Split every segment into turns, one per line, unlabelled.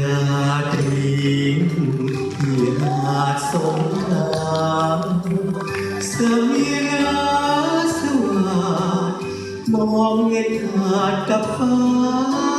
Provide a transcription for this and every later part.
ราตรีที่หาดสงขลเสมีราสว่างมองเห็นหาดกับฟ้า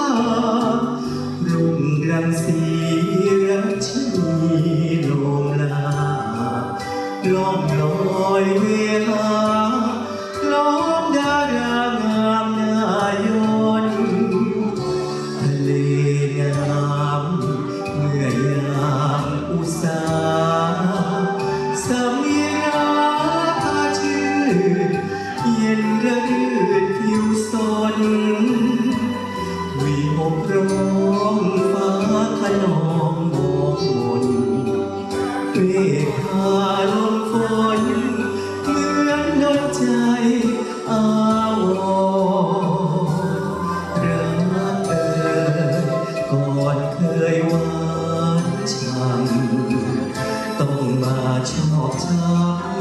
ชอบช้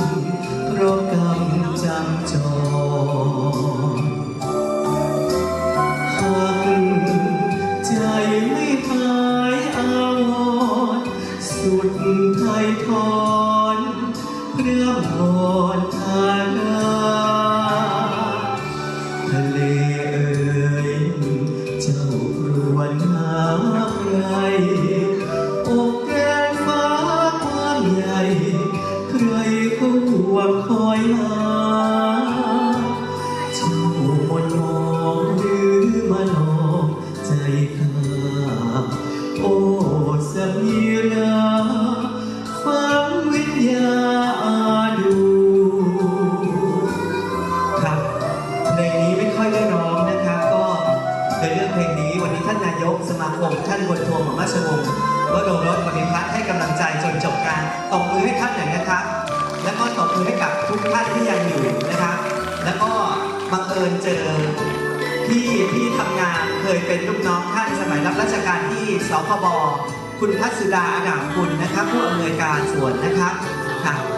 ำเพราะกรรมจำจองหักใจไม่หายอาวรสุดไทยทอนเพื่อพอ ไม่ค่อยได้ร้องนะครับก็เคยเลือกเพลงนี้วันนี้ท่านนายกสมาคมท่านบนทวงของราชวงศ์วโรรสปฏิพัฒน์ให้กำลังใจจนจบการตบมือให้ท่านหน่อยนะครับ แล้วก็ตบมือให้กับทุกท่านที่ยังอยู่นะครับ แล้วก็บังเอิญเจอที่ที่ทำงานเคยเป็นลูกน้องท่านสมัยรับราชการที่สคบคุณพัชสุดาอดามกุลนะครับผู้อำนวยการส่วนนะครับค่ะ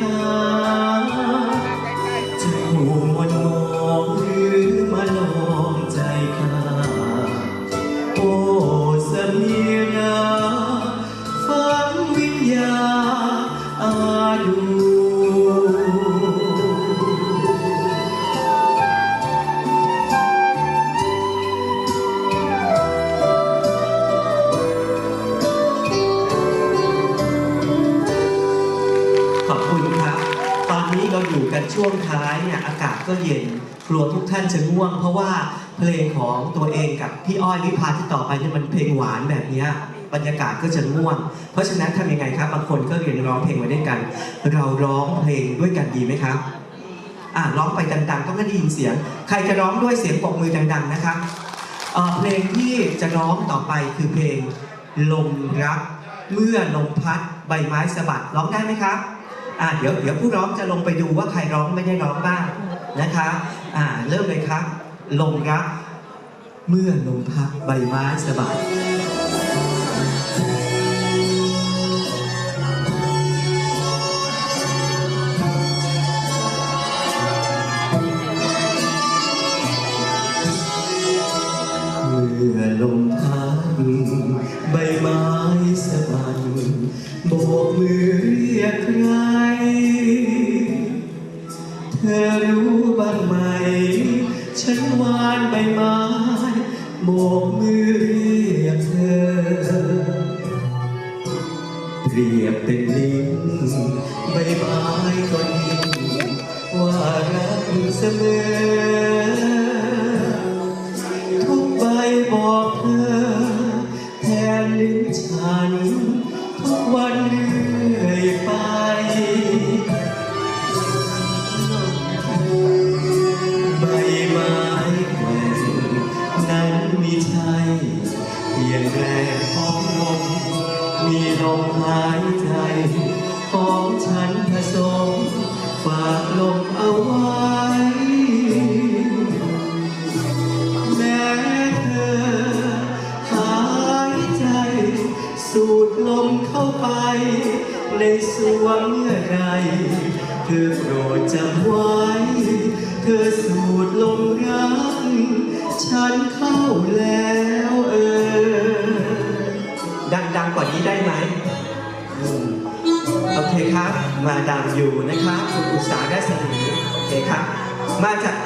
คอยหาเจ้ามนมองหรือมาลองใจข้าโอ้สมีนาฟังวิญญาอาดู ช่วงท้ายเนี่ยอากาศก็เย็นกลัวทุกท่านจะง่วง เพราะว่าเพลงของตัวเองกับพี่อ้อยวิพาที่ต่อไปเนี่ยมันเพลงหวานแบบเนี้ยบรรยากาศก็จะง่วง เพราะฉะนั้นทำยังไงครับบางคนก็เรียนร้องเพลงไว้ด้วยกัน เราร้องเพลงด้วยกันดีไหมครับอ่าร้องไปดังๆก็ไม่ได้ยินเสียง ใครจะร้องด้วยเสียงปรบมือดัง ๆนะครับเอ่อเพลงที่จะร้องต่อไปคือเพลงลมรัก เมื่อลมพัดใบไม้สะบัดร้องได้ไหมครับ อ่าเดี๋ยวเดี๋ยวผู้ร้องจะลงไปดูว่าใครร้องไม่ได้ร้องบ้างนะคะอ่าเริ่มเลยครับลงรัก เมื่อลมพัดใบไม้สะบัด เปรียบเป็นลิ้นใบไม้ก็นิ่งว่ารักเสมอ ทุกใบบอกเธอ แทนลิ้นฉัน ทุกวันเรื่อยไปใบไม้แกว่งนั้นมีใช่เพียงแรงของ ลมหายใจ ของฉันผสมฝากลมเอาไว้ แม้เธอหายใจ สูดลมเข้าไป ในสวงเมื่อไร เธอโปรดจำไว้ เธอสูดลมรักฉันเข้าแล้ว กว่านี้ได้ไหมอืมโอเคครับ มาดามอยู่นะครับคุณอุตสาหรัศมีโอเคครับ มาจาก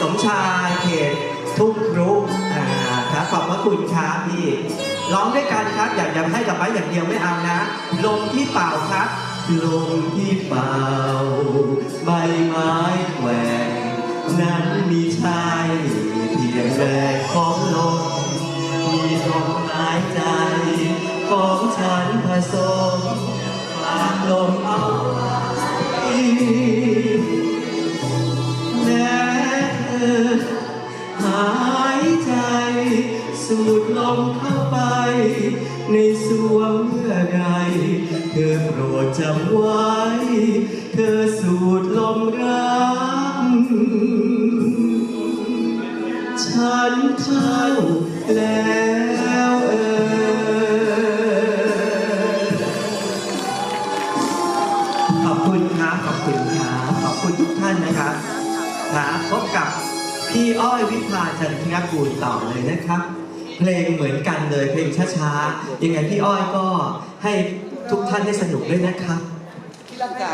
สมชายเขตทุ่งรุอ่าครับขอบพระคุณครับพี่ร้องด้วยกันครับ อย่าอย่าให้ดอกไม้อย่างเดียวไม่เอานะลมที่เป่าครับลมที่เป่าใบไม้แกว่งนั้นมีชายเพียงแรงของลม มีลมหายใจ ของฉันผสมความลมเอาไว้แม้เธอหายใจ สูดลมเข้าไป ในสวงเมื่อไรเธอโปรดจำไว้ เธอสูดลมรัก ฉันเข้าแล้วเออขอบคุณครับขอบคุณครับขอบคุณทุกท่านนะครับครับพบกับพี่อ้อยวิภาจันทกูลต่อเลยนะครับ เพลงเหมือนกันเลยเพลงช้าๆยังไงพี่อ้อยก็ให้ทุกท่านได้สนุกด้วยนะครับ
ที่รักษา